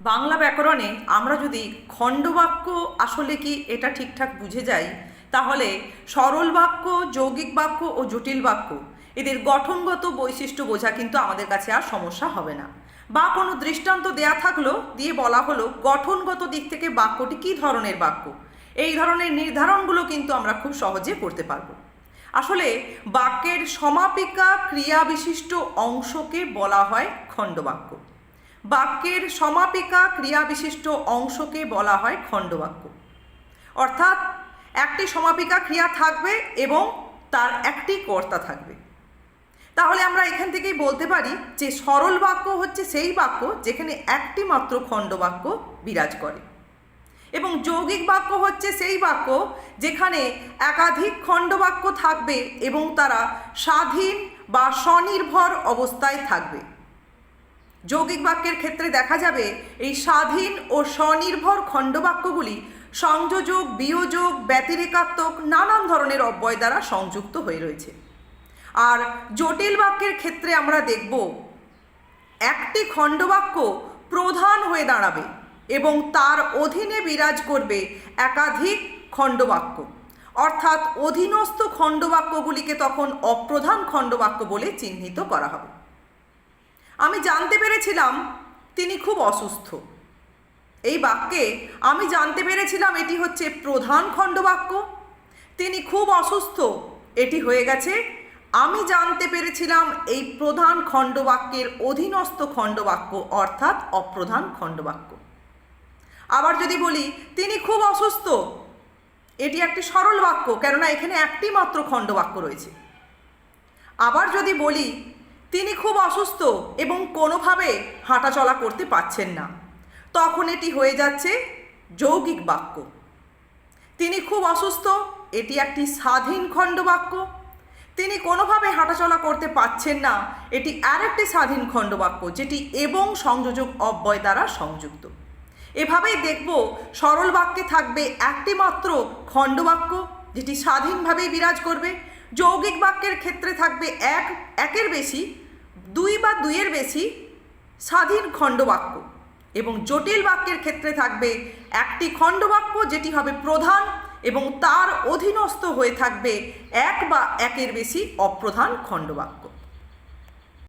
বাংলা ব্যাকরণে আমরা যদি খণ্ডবাক্য আসলে কি এটা ঠিকঠাক বুঝে যাই, তাহলে সরল বাক্য, যৌগিক বাক্য ও জটিল বাক্য, এদের গঠনগত বৈশিষ্ট্য বোঝা কিন্তু আমাদের কাছে আর সমস্যা হবে না। বা কোনো দৃষ্টান্ত দেয়া থাকল দিয়ে বলা হলো গঠনগত দিক থেকে বাক্যটি কী ধরনের বাক্য? এই ধরনের নির্ধারণগুলো কিন্তু আমরা খুব সহজে করতে পারব। আসলে বাক্যের সমাপিকা ক্রিয়া বিশিষ্ট অংশকে বলা হয় খণ্ডবাক্য। বাক্যের সমাপিকা ক্রিয়া বিশিষ্ট অংশকে বলা হয় খণ্ডবাক্য। অর্থাৎ একটি সমাপিকা ক্রিয়া থাকবে এবং তার একটি কর্তা থাকবে। তাহলে আমরা এখান থেকেই বলতে পারি যে সরল বাক্য হচ্ছে সেই বাক্য যেখানে একটি মাত্র খণ্ডবাক্য বিরাজ করে। এবং যৌগিক বাক্য হচ্ছে সেই বাক্য যেখানে একাধিক খণ্ডবাক্য থাকবে এবং তারা স্বাধীন বা স্বনির্ভর অবস্থায় থাকবে। যৌগিক বাক্যের ক্ষেত্রে দেখা যাবে এই স্বাধীন ও স্বনির্ভর খণ্ডবাক্যগুলি সংযোজক, বিয়োজক, ব্যতিরেকাত্মক নানান ধরনের অব্যয় দ্বারা সংযুক্ত হয়ে রয়েছে। আর জটিল বাক্যের ক্ষেত্রে আমরা দেখব, একটি খণ্ডবাক্য প্রধান হয়ে দাঁড়াবে এবং তার অধীনে বিরাজ করবে একাধিক খণ্ডবাক্য। অর্থাৎ অধীনস্থ খণ্ডবাক্যগুলিকে তখন অপ্রধান খণ্ডবাক্য বলে চিহ্নিত করা হবে। আমি জানতে পেরেছিলাম তিনি খুব অসুস্থ। এই বাক্যে আমি জানতে পেরেছিলাম এটি হচ্ছে প্রধান খণ্ডবাক্য। তিনি খুব অসুস্থ, এটি হয়ে গেছে। আমি জানতে পেরেছিলাম এই প্রধান খণ্ডবাক্যের অধীনস্থ খণ্ডবাক্য, অর্থাৎ অপ্রধান খণ্ডবাক্য। আবার যদি বলি, তিনি খুব অসুস্থ, এটি একটি সরল বাক্য, কেননা এখানে একটি মাত্র খণ্ডবাক্য রয়েছে। আবার যদি বলি তিনি খুব অসুস্থ এবং কোনোভাবে হাঁটাচলা করতে পারছেন না। তখন এটি হয়ে যাচ্ছে যৌগিক বাক্য। তিনি খুব অসুস্থ, এটি একটি স্বাধীন খণ্ডবাক্য তিনি কোনোভাবে হাঁটাচলা করতে পারছেন না, এটি আর একটি স্বাধীন খণ্ডবাক্য যেটি এবং সংযোজক অব্যয় দ্বারা সংযুক্ত। এভাবেই দেখব সরল বাক্যে থাকবে একটি মাত্র খণ্ডবাক্য যেটি স্বাধীনভাবেই বিরাজ করবে। যৌগিক বাক্যের ক্ষেত্রে থাকবে এক, একের বেশি, দুই বা দুইয়ের বেশি স্বাধীন খণ্ডবাক্য। এবং জটিল বাক্যের ক্ষেত্রে থাকবে একটি খণ্ডবাক্য যেটি হবে প্রধান এবং তার অধীনস্থ হয়ে থাকবে এক বা একের বেশি অপ্রধান খণ্ডবাক্য।